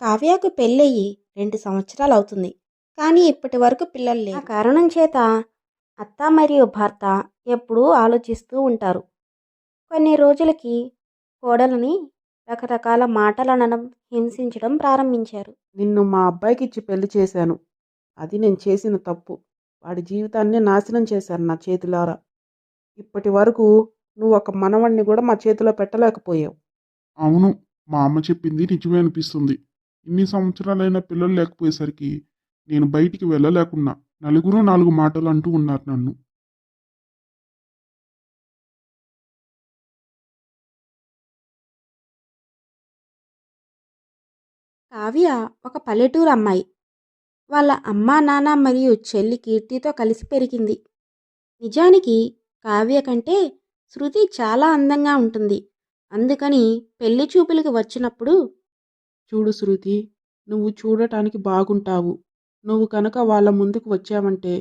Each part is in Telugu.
కావ్యకు పెళ్ళయి రెండు సంవత్సరాలు అవుతుంది కానీ ఇప్పటి వరకు పిల్లలు లేరు. ఆ కారణం చేత అత్త మరియు భర్త ఎప్పుడూ ఆలోచిస్తూ ఉంటారు. కొన్ని రోజులకి కోడలని రకరకాల మాటలు అనడం హింసించడం ప్రారంభించారు. నిన్ను మా అబ్బాయికి ఇచ్చి పెళ్ళి చేశాను. అది నేను చేసిన తప్పు. వాడి జీవితాన్ని నాశనం చేశాను నా చేతులారా. ఇప్పటి వరకు నువ్వు ఒక మనవణ్ణి కూడా మా చేతిలో పెట్టలేకపోయావు. అవును మా అమ్మ చెప్పింది నిజమే అనిపిస్తుంది. ఇన్ని సంవత్సరాలైన పిల్లలు లేకపోయేసరికి నేను బయటికి వెళ్ళలేకున్నా. నలుగురు నాలుగు మాటలు అంటూ ఉన్నారు నన్ను. కావ్య ఒక పల్లెటూరు అమ్మాయి. వాళ్ళ అమ్మా నాన్న మరియు చెల్లి కీర్తితో కలిసి పెరిగింది. నిజానికి కావ్య కంటే శృతి చాలా అందంగా ఉంటుంది. అందుకని పెళ్ళి చూపులకు వచ్చినప్పుడు చూడు శృతి నువ్వు చూడటానికి బాగుంటావు. నువ్వు కనుక వాళ్ళ ముందుకు వచ్చావంటే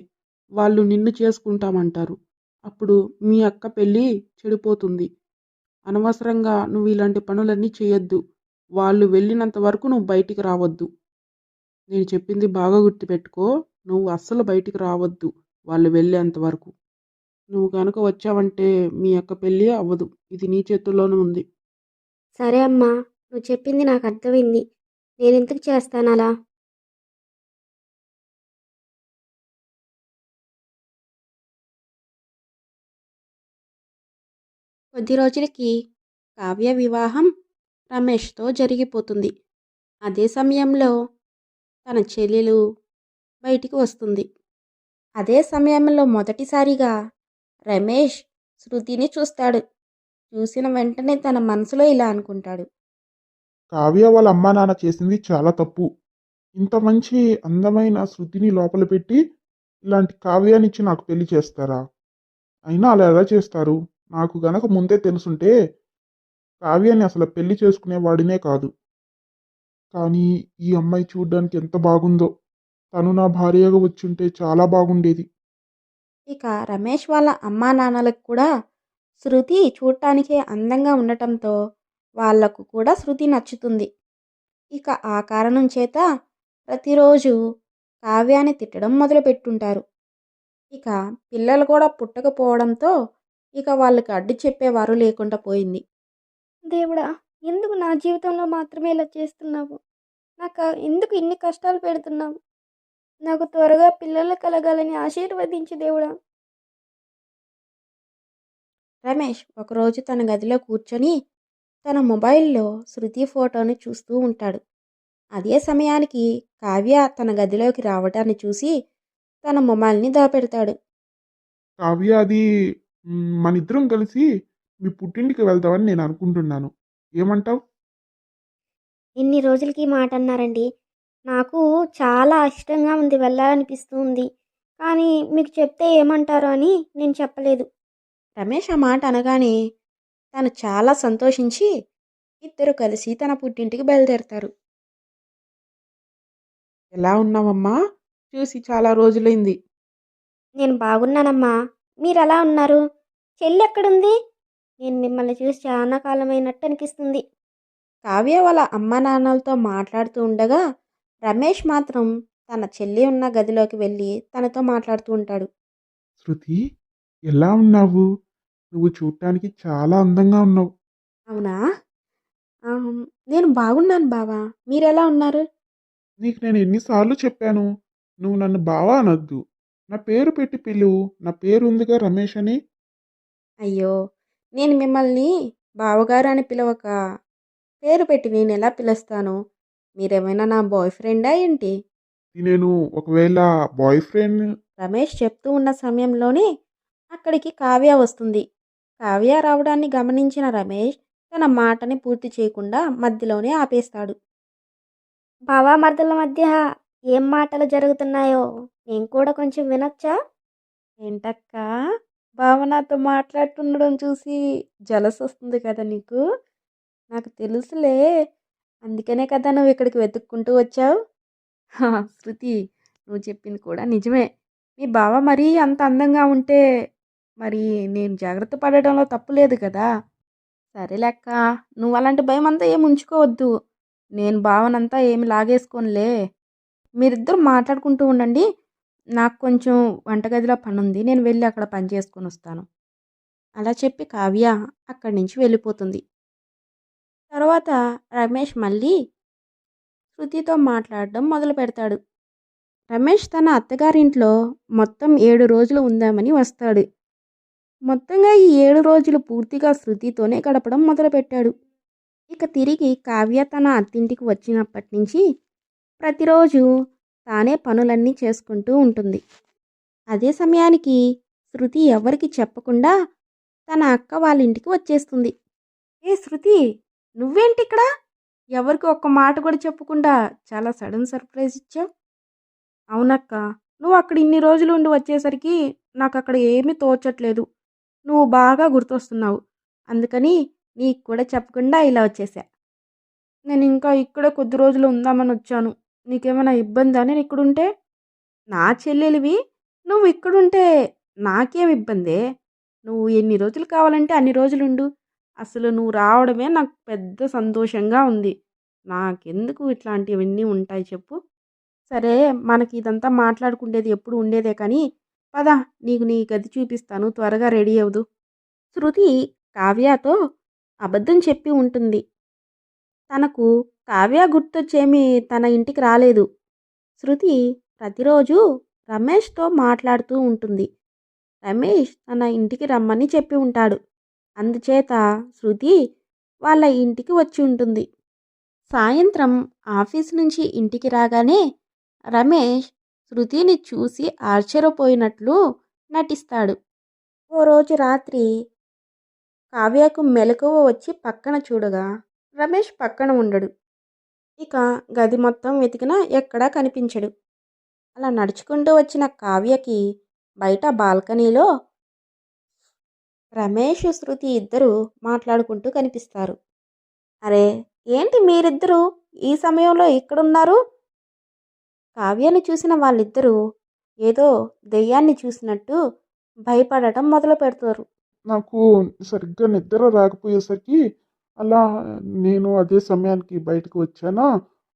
వాళ్ళు నిన్ను చేసుకుంటామంటారు. అప్పుడు మీ అక్క పెళ్ళి చెడిపోతుంది. అనవసరంగా నువ్వు ఇలాంటి పనులన్నీ చేయొద్దు. వాళ్ళు వెళ్ళినంత వరకు నువ్వు బయటికి రావద్దు. నేను చెప్పింది బాగా గుర్తుపెట్టుకో. నువ్వు అస్సలు బయటికి రావద్దు వాళ్ళు వెళ్ళేంత వరకు. నువ్వు కనుక వచ్చావంటే మీ అక్క పెళ్ళి అవ్వదు. ఇది నీ చేతుల్లోనే ఉంది. సరే అమ్మా. నువ్వు చెప్పింది నాకు అర్థమైంది. నేను ఎందుకు చేస్తాను అలా? కొద్ది రోజులకి కావ్య వివాహం రమేష్తో జరిగిపోతుంది. అదే సమయంలో తన చెల్లెలు బయటికి వస్తుంది. అదే సమయంలో మొదటిసారిగా రమేష్ శృతిని చూస్తాడు. చూసిన వెంటనే తన మనసులో ఇలా అనుకుంటాడు. కావ్య వాళ్ళ అమ్మా నాన్న చేసింది చాలా తప్పు. ఇంత మంచి అందమైన శృతిని లోపల పెట్టి ఇలాంటి కావ్యానిచ్చి నాకు పెళ్ళి చేస్తారా? అయినా అలా ఎలా చేస్తారు? నాకు గనక ముందే తెలుసుంటే కావ్యాన్ని అసలు పెళ్ళి చేసుకునేవాడినే కాదు. కానీ ఈ అమ్మాయి చూడ్డానికి ఎంత బాగుందో. తను నా భార్యగా వచ్చుంటే చాలా బాగుండేది. ఇక రమేష్ వాళ్ళ అమ్మా నాన్నలకు కూడా శృతి చూడటానికే అందంగా ఉండటంతో వాళ్ళకు కూడా శృతి నచ్చుతుంది. ఇక ఆ కారణం చేత ప్రతిరోజు కావ్యాన్ని తిట్టడం మొదలుపెట్టుంటారు. ఇక పిల్లలు కూడా పుట్టకపోవడంతో ఇక వాళ్ళకి అడ్డు చెప్పేవారు లేకుండా పోయింది. దేవుడా ఎందుకు నా జీవితంలో మాత్రమే ఇలా చేస్తున్నావు? నాకు ఎందుకు ఇన్ని కష్టాలు పెడుతున్నావు? నాకు త్వరగా పిల్లలు కలగాలని ఆశీర్వదించు దేవుడా. రమేష్ ఒకరోజు తన గదిలో కూర్చొని తన మొబైల్లో శృతి ఫోటోని చూస్తూ ఉంటాడు. అదే సమయానికి కావ్య తన గదిలోకి రావడాన్ని చూసి తన మొబైల్ని దాపెడతాడు. కావ్య అది మ్, మనిద్దరం కలిసి మీ పుట్టింటికి వెళ్తామని నేను అనుకుంటున్నాను. ఏమంటావ్? ఇన్ని రోజులకి ఈ మాట అన్నారండి. నాకు చాలా ఇష్టంగా ఉంది వెళ్ళాలనిపిస్తుంది. కానీ మీకు చెప్తే ఏమంటారో అని నేను చెప్పలేదు. రమేష్ ఆ మాట అనగానే తను చాలా సంతోషించి ఇద్దరు కలిసి తన పుట్టింటికి బయలుదేరతారు. ఎలా ఉన్నావమ్మా? చూసి చాలా రోజులైంది. నేను బాగున్నానమ్మా. మీరు ఎలా ఉన్నారు? చెల్లి ఎక్కడుంది? నేను మిమ్మల్ని చూసి చాలా కాలమైనట్టు అనిపిస్తుంది. కావ్య వాళ్ళ అమ్మా నాన్నలతో మాట్లాడుతూ ఉండగా రమేష్ మాత్రం తన చెల్లి ఉన్న గదిలోకి వెళ్ళి తనతో మాట్లాడుతూ ఉంటాడు. శృతి ఎలా ఉన్నావు? నువ్వు చూడటానికి చాలా అందంగా ఉన్నావు. అవునా? నేను బాగున్నాను బావా. మీరెలా ఉన్నారు? నీకు నేను ఎన్నిసార్లు చెప్పాను నువ్వు నన్ను బావా అనొద్దు. నా పేరు పెట్టి పిలువు నా పేరు ఉందిగా రమేష్ అని. అయ్యో! నేను మిమ్మల్ని బావగారు అని పిలవక పేరు పెట్టి నేను ఎలా పిలుస్తాను? మీరేమైనా నా బాయ్ ఫ్రెండా ఏంటి? నేను ఒకవేళ బాయ్ ఫ్రెండ్ రమేష్ చెప్తూ ఉన్న సమయంలోనే అక్కడికి కావ్య వస్తుంది. కావ్య రావడాన్ని గమనించిన రమేష్ తన మాటని పూర్తి చేయకుండా మధ్యలోనే ఆపేస్తాడు. బావా మరదల మధ్య ఏం మాటలు జరుగుతున్నాయో నేను కూడా కొంచెం వినొచ్చా? ఏంటక్క? భావనతో మాట్లాడుతుండడం చూసి జలస్ వస్తుంది కదా నీకు? నాకు తెలుసులే. అందుకనే కదా నువ్వు ఇక్కడికి వెతుక్కుంటూ వచ్చావు. శృతి నువ్వు చెప్పింది కూడా నిజమే. మీ బావ మరీ అంత అందంగా ఉంటే మరి నేను జాగ్రత్త పడటంలో తప్పు లేదు కదా? సరే లెక్క. నువ్వు అలాంటి భయం అంతా ఏం ఉంచుకోవద్దు. నేను భావనంతా ఏమి లాగేసుకోనులే. మీరిద్దరు మాట్లాడుకుంటూ ఉండండి. నాకు కొంచెం వంటగదిలో పని ఉంది నేను వెళ్ళి అక్కడ పని చేసుకొని వస్తాను. అలా చెప్పి కావ్య అక్కడి నుంచి వెళ్ళిపోతుంది. తర్వాత రమేష్ మళ్ళీ శృతితో మాట్లాడడం మొదలు పెడతాడు. రమేష్ తన అత్తగారింట్లో మొత్తం ఏడు రోజులు ఉందామని వస్తాడు. మొత్తంగా ఈ ఏడు రోజులు పూర్తిగా శృతితోనే గడపడం మొదలుపెట్టాడు. ఇక తిరిగి కావ్య తన అత్తింటికి వచ్చినప్పటి నుంచి ప్రతిరోజు తానే పనులన్నీ చేసుకుంటూ ఉంటుంది. అదే సమయానికి శృతి ఎవరికి చెప్పకుండా తన అక్క వాళ్ళ ఇంటికి వచ్చేస్తుంది. ఏ శృతి నువ్వేంటి ఇక్కడ ఎవరికి ఒక్క మాట కూడా చెప్పకుండా చాలా సడన్ సర్ప్రైజ్ ఇచ్చావు? అవునక్క నువ్వు అక్కడ ఇన్ని రోజులు ఉండి వచ్చేసరికి నాకు అక్కడ ఏమీ తోచట్లేదు. నువ్వు బాగా గుర్తొస్తున్నావు. అందుకని నీకు కూడా చెప్పకుండా ఇలా వచ్చేసా. నేను ఇంకా ఇక్కడ కొద్ది రోజులు ఉందామని వచ్చాను. నీకేమైనా ఇబ్బంది? అని నేను ఇక్కడుంటే నా చెల్లెలివి నువ్వు ఇక్కడుంటే నాకేం ఇబ్బందే? నువ్వు ఎన్ని రోజులు కావాలంటే అన్ని రోజులుండు. అసలు నువ్వు రావడమే నాకు పెద్ద సంతోషంగా ఉంది. నాకెందుకు ఇట్లాంటివన్నీ ఉంటాయి చెప్పు. సరే మనకి ఇదంతా మాట్లాడుకుండేది ఎప్పుడు ఉండేదే కానీ పద నీకు నీ గది చూపిస్తాను త్వరగా రెడీ అవ్వదు శృతి కావ్యతో అబద్ధం చెప్పి ఉంటుంది. తనకు కావ్య గుర్తొచ్చేమి తన ఇంటికి రాలేదు. శృతి ప్రతిరోజు రమేష్తో మాట్లాడుతూ ఉంటుంది. రమేష్ తన ఇంటికి రమ్మని చెప్పి ఉంటాడు. అందుచేత శృతి వాళ్ళ ఇంటికి వచ్చి ఉంటుంది. సాయంత్రం ఆఫీస్ నుంచి ఇంటికి రాగానే రమేష్ శృతిని చూసి ఆశ్చర్యపోయినట్లు నటిస్తాడు. ఓ రోజు రాత్రి కావ్యకు మెలకువ వచ్చి పక్కన చూడగా రమేష్ పక్కన ఉండడు. ఇక గది మొత్తం వెతికినా ఎక్కడా కనిపించడు. అలా నడుచుకుంటూ వచ్చిన కావ్యకి బయట బాల్కనీలో రమేష్ శృతి ఇద్దరు మాట్లాడుకుంటూ కనిపిస్తారు. అరే ఏంటి మీరిద్దరూ? ఈ సమయంలో ఇక్కడున్నారు? కావ్యని చూసిన వాళ్ళిద్దరూ ఏదో దెయ్యాన్ని చూసినట్టు భయపడటం మొదలు పెడతారు. నాకు సరిగ్గా నిద్ర రాకపోయేసరికి అలా నేను అదే సమయానికి బయటకు వచ్చానా?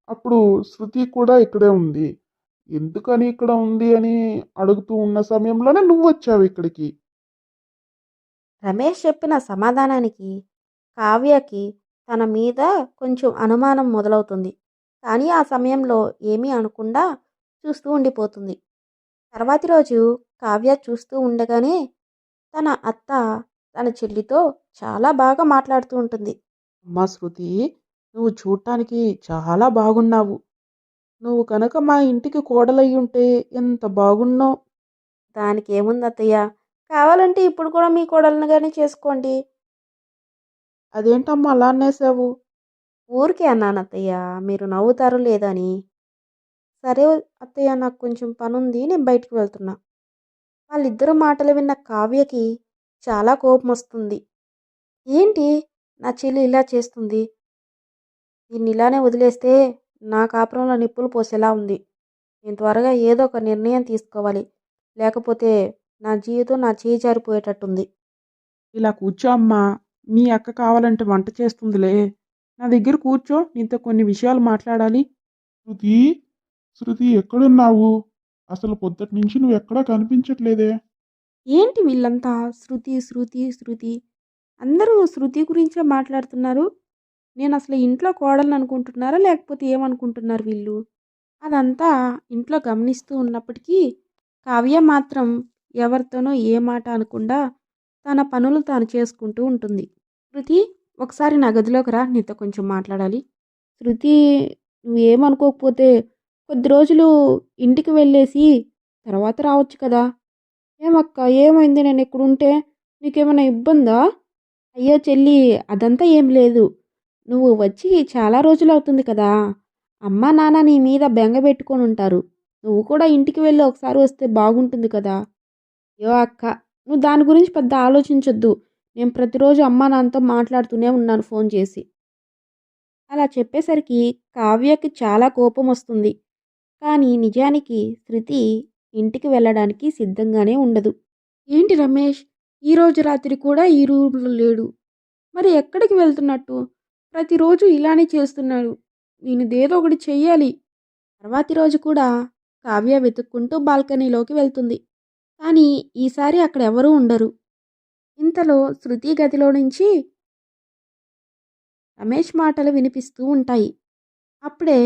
అప్పుడు శృతి కూడా ఇక్కడే ఉంది. ఎందుకని ఇక్కడ ఉంది అని అడుగుతూ ఉన్న సమయంలోనే నువ్వు వచ్చావు ఇక్కడికి. రమేష్ చెప్పిన సమాధానానికి కావ్యకి తన మీద కొంచెం అనుమానం మొదలవుతుంది. కానీ ఆ సమయంలో ఏమీ అనకుండా చూస్తూ ఉండిపోతుంది. తర్వాతి రోజు కావ్య చూస్తూ ఉండగానే తన అత్త తన చెల్లితో చాలా బాగా మాట్లాడుతూ ఉంటుంది. అమ్మా శృతి నువ్వు చూడటానికి చాలా బాగున్నావు. నువ్వు కనుక మా ఇంటికి కోడలయ్యి ఉంటే ఎంత బాగున్నావు? దానికి ఏముంది అత్తయ్య కావాలంటే ఇప్పుడు కూడా మీ కోడలను కానీ చేసుకోండి. అదేంటమ్మా అలా అనేసావు? ఊరికే అన్నాను అత్తయ్య మీరు నవ్వుతారు లేదని సరే అత్తయ్య నాకు కొంచెం పని ఉంది నేను బయటికి వెళ్తున్నా. వాళ్ళిద్దరు మాటలు విన్న కావ్యకి చాలా కోపం వస్తుంది ఏంటి? నా చెల్లి ఇలా చేస్తుంది. దీన్ని ఇలానే వదిలేస్తే నా కాపురంలో నిప్పులు పోసేలా ఉంది. నేను త్వరగా ఏదో ఒక నిర్ణయం తీసుకోవాలి. లేకపోతే నా జీవితం నా చేయి జారిపోయేటట్టుంది. ఇలా కూర్చో అమ్మా. మీ అక్క కావాలంటే వంట చేస్తుందిలే. నా దగ్గర కూర్చో నీతో కొన్ని విషయాలు మాట్లాడాలి. శృతి శృతి ఎక్కడున్నావు? అసలు పొద్దుటి నుంచి నువ్వు ఎక్కడా కనిపించట్లేదే? ఏంటి వీళ్ళంతా? శృతి శృతి శృతి. అందరూ శృతి గురించే మాట్లాడుతున్నారు. నేను అసలు ఇంట్లో కోడలను అనుకుంటున్నారా? లేకపోతే ఏమనుకుంటున్నారు వీళ్ళు? అదంతా ఇంట్లో గమనిస్తూ ఉన్నప్పటికీ కావ్య మాత్రం ఎవరితోనో ఏ మాట అనకుండా తన పనులు తాను చేసుకుంటూ ఉంటుంది. శృతి ఒకసారి నా గదిలోకి రా నీతో కొంచెం మాట్లాడాలి. శృతి నువ్వేమనుకోకపోతే కొద్ది రోజులు ఇంటికి వెళ్ళేసి తర్వాత రావచ్చు కదా. ఏమక్క ఏమైంది? నేను ఇక్కడుంటే నీకేమైనా ఇబ్బందా? అయ్యో చెల్లి అదంతా ఏం లేదు. నువ్వు వచ్చి చాలా రోజులు అవుతుంది కదా. అమ్మ నాన్న నీ మీద బెంగ పెట్టుకొని ఉంటారు. నువ్వు కూడా ఇంటికి వెళ్ళి ఒకసారి వస్తే బాగుంటుంది కదా. అయ్యో అక్క నువ్వు దాని గురించి పెద్ద ఆలోచించొద్దు. నేను ప్రతిరోజు అమ్మ నాన్నతో మాట్లాడుతూనే ఉన్నాను ఫోన్ చేసి. అలా చెప్పేసరికి కావ్యకి చాలా కోపం వస్తుంది. కానీ నిజానికి శృతి ఇంటికి వెళ్ళడానికి సిద్ధంగానే ఉండదు. ఏంటి రమేష్? ఈరోజు రాత్రి కూడా ఈ రూమ్లో లేడు. మరి ఎక్కడికి వెళ్తున్నట్టు? ప్రతిరోజు ఇలానే చేస్తున్నాడు. వీనిదేదో ఒకటి చెయ్యాలి. తర్వాతి రోజు కూడా కావ్య వెతుక్కుంటూ బాల్కనీలోకి వెళ్తుంది. కానీ ఈసారి అక్కడ ఎవరూ ఉండరు. ఇంతలో శృతి గదిలో నుంచి రమేష్ మాటలు వినిపిస్తూ ఉంటాయి. అప్పుడే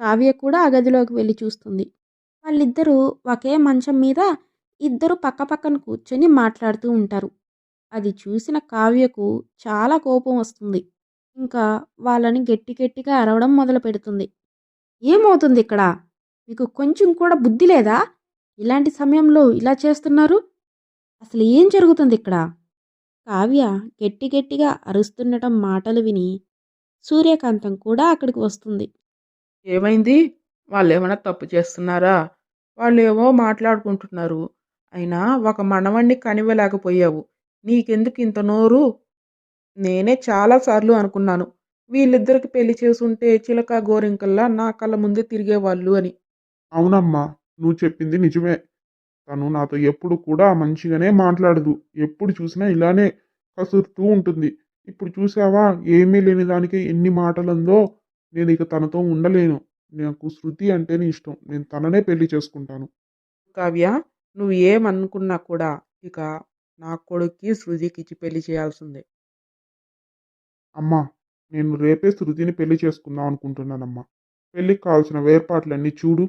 కావ్య కూడా ఆ గదిలోకి వెళ్ళి చూస్తుంది. వాళ్ళిద్దరూ ఒకే మంచం మీద ఇద్దరు పక్కపక్కన కూర్చొని మాట్లాడుతూ ఉంటారు. అది చూసిన కావ్యకు చాలా కోపం వస్తుంది. ఇంకా వాళ్ళని గట్టి గట్టిగా అరవడం మొదలు పెడుతుంది. ఏమవుతుంది ఇక్కడ? మీకు కొంచెం కూడా బుద్ధి లేదా? ఇలాంటి సమయంలో ఇలా చేస్తున్నారు? అసలు ఏం జరుగుతుంది ఇక్కడ? కావ్య గట్టి గట్టిగా అరుస్తుండటం మాటలు విని సూర్యకాంతం కూడా అక్కడికి వస్తుంది. ఏమైంది? వాళ్ళు ఏమైనా తప్పు చేస్తున్నారా? వాళ్ళు ఏవో మాట్లాడుకుంటున్నారు. అయినా ఒక మనవణ్ణి కనివ్వలేకపోయావు. నీకెందుకు ఇంత నోరు? నేనే చాలాసార్లు అనుకున్నాను. వీళ్ళిద్దరికి పెళ్ళి చేసుంటే చిలక గోరింకల్లా నా కళ్ళ ముందే తిరిగేవాళ్ళు అని. అవునమ్మా నువ్వు చెప్పింది నిజమే. తను నాతో ఎప్పుడు కూడా మంచిగానే మాట్లాడదు. ఎప్పుడు చూసినా ఇలానే కసురుతూ ఉంటుంది. ఇప్పుడు చూసావా? ఏమీ లేని దానికి ఎన్ని మాటలందో నేను ఇక తనతో ఉండలేను. నాకు శృతి అంటేనే ఇష్టం. నేను తననే పెళ్ళి చేసుకుంటాను. కావ్య నువ్వు ఏమనుకున్నా కూడా ఇక నా కొడుక్కి శృతికి ఇచ్చి పెళ్ళి చేయాల్సిందే. అమ్మా నేను రేపే శృతిని పెళ్ళి చేసుకుందాం అనుకుంటున్నానమ్మా. పెళ్ళికి కావాల్సిన వేర్పాట్లన్నీ చూడు.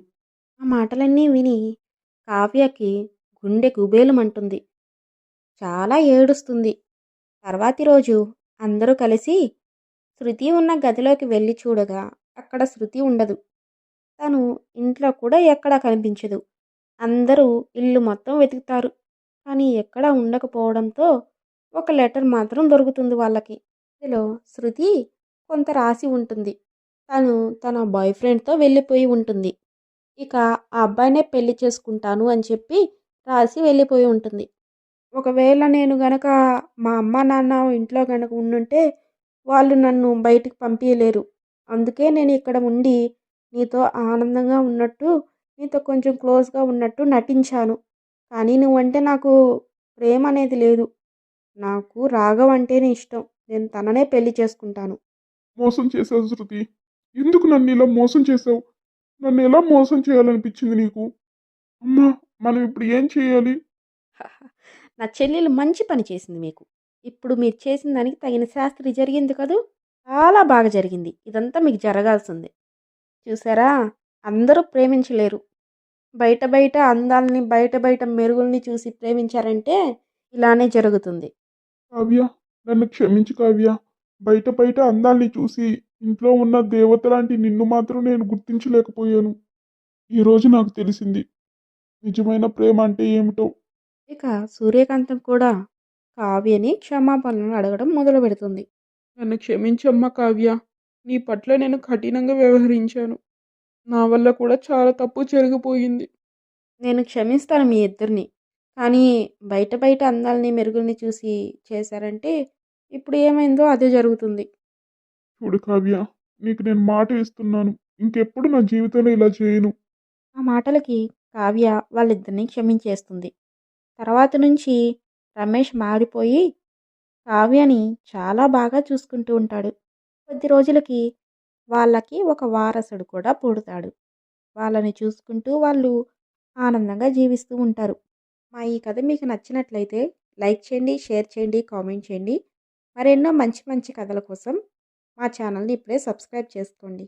ఆ మాటలన్నీ విని కావ్యకి గుండె గుబేలుమంటుంది చాలా ఏడుస్తుంది. తర్వాతి రోజు అందరూ కలిసి శృతి ఉన్న గదిలోకి వెళ్ళి చూడగా అక్కడ శృతి ఉండదు. తను ఇంట్లో కూడా ఎక్కడా కనిపించదు. అందరూ ఇల్లు మొత్తం వెతుకుతారు. కానీ ఎక్కడా ఉండకపోవడంతో ఒక లెటర్ మాత్రం దొరుకుతుంది వాళ్ళకి. ఇందులో శృతి కొంత రాసి ఉంటుంది. తను తన బాయ్ ఫ్రెండ్తో వెళ్ళిపోయి ఉంటుంది. ఇక ఆ అబ్బాయినే పెళ్ళి చేసుకుంటాను అని చెప్పి రాసి వెళ్ళిపోయి ఉంటుంది. ఒకవేళ నేను గనక మా అమ్మ నాన్న ఇంట్లో గనక ఉండుంటే వాళ్ళు నన్ను బయటికి పంపించలేరు అందుకే నేను ఇక్కడ ఉండి నీతో ఆనందంగా ఉన్నట్టు నీతో కొంచెం క్లోజ్గా ఉన్నట్టు నటించాను. కానీ నువ్వంటే నాకు ప్రేమ అనేది లేదు. నాకు రాఘవ్ అంటేనే ఇష్టం. నేను తననే పెళ్ళి చేసుకుంటాను. మోసం చేసావు శృతి. ఎందుకు నన్ను ఇలా మోసం చేసావు నన్ను ఎలా మోసం చేయాలనిపించింది నీకు? అమ్మా మనం ఇప్పుడు ఏం చేయాలి? నా చెల్లెలు మంచి పని చేసింది మీకు. ఇప్పుడు మీరు చేసిన దానికి తగిన శాస్త్రి జరిగింది కదూ? చాలా బాగా జరిగింది. ఇదంతా మీకు జరగాల్సిందే. చూసారా? అందరూ ప్రేమించలేరు. బయట బయట అందాలని బయట బయట మెరుగుల్ని చూసి ప్రేమించారంటే ఇలానే జరుగుతుంది. కావ్య నన్ను క్షమించు కావ్య. బయట బయట అందాల్ని చూసి ఇంట్లో ఉన్న దేవత లాంటి నిన్ను మాత్రం నేను గుర్తించలేకపోయాను. ఈరోజు నాకు తెలిసింది. నిజమైన ప్రేమ అంటే ఏమిటో? ఇక సూర్యకాంతం కూడా కావ్యని క్షమాపణలు అడగడం మొదలు పెడుతుంది. నన్ను క్షమించమ్మా కావ్య. నీ పట్ల నేను కఠినంగా వ్యవహరించాను. నా వల్ల కూడా చాలా తప్పు జరిగిపోయింది. నేను క్షమిస్తాను మీ ఇద్దరిని. కానీ బయట బయట అందాలని మెరుగుల్ని చూసి చేశారంటే ఇప్పుడు ఏమైందో అదే జరుగుతుంది. చూడు కావ్య నీకు నేను మాట ఇస్తున్నాను. ఇంకెప్పుడు నా జీవితంలో ఇలా చేయను. ఆ మాటలకి కావ్య వాళ్ళిద్దరిని క్షమించేస్తుంది. తర్వాత నుంచి రమేష్ మారిపోయి కావ్యని చాలా బాగా చూసుకుంటూ ఉంటాడు. కొద్ది రోజులకి వాళ్ళకి ఒక వారసుడు కూడా పుడతాడు. వాళ్ళని చూసుకుంటూ వాళ్ళు ఆనందంగా జీవిస్తూ ఉంటారు. మా ఈ కథ మీకు నచ్చినట్లయితే లైక్ చేయండి షేర్ చేయండి కామెంట్ చేయండి. మరెన్నో మంచి మంచి కథల కోసం మా ఛానల్ని ఇప్పుడే సబ్స్క్రైబ్ చేసుకోండి.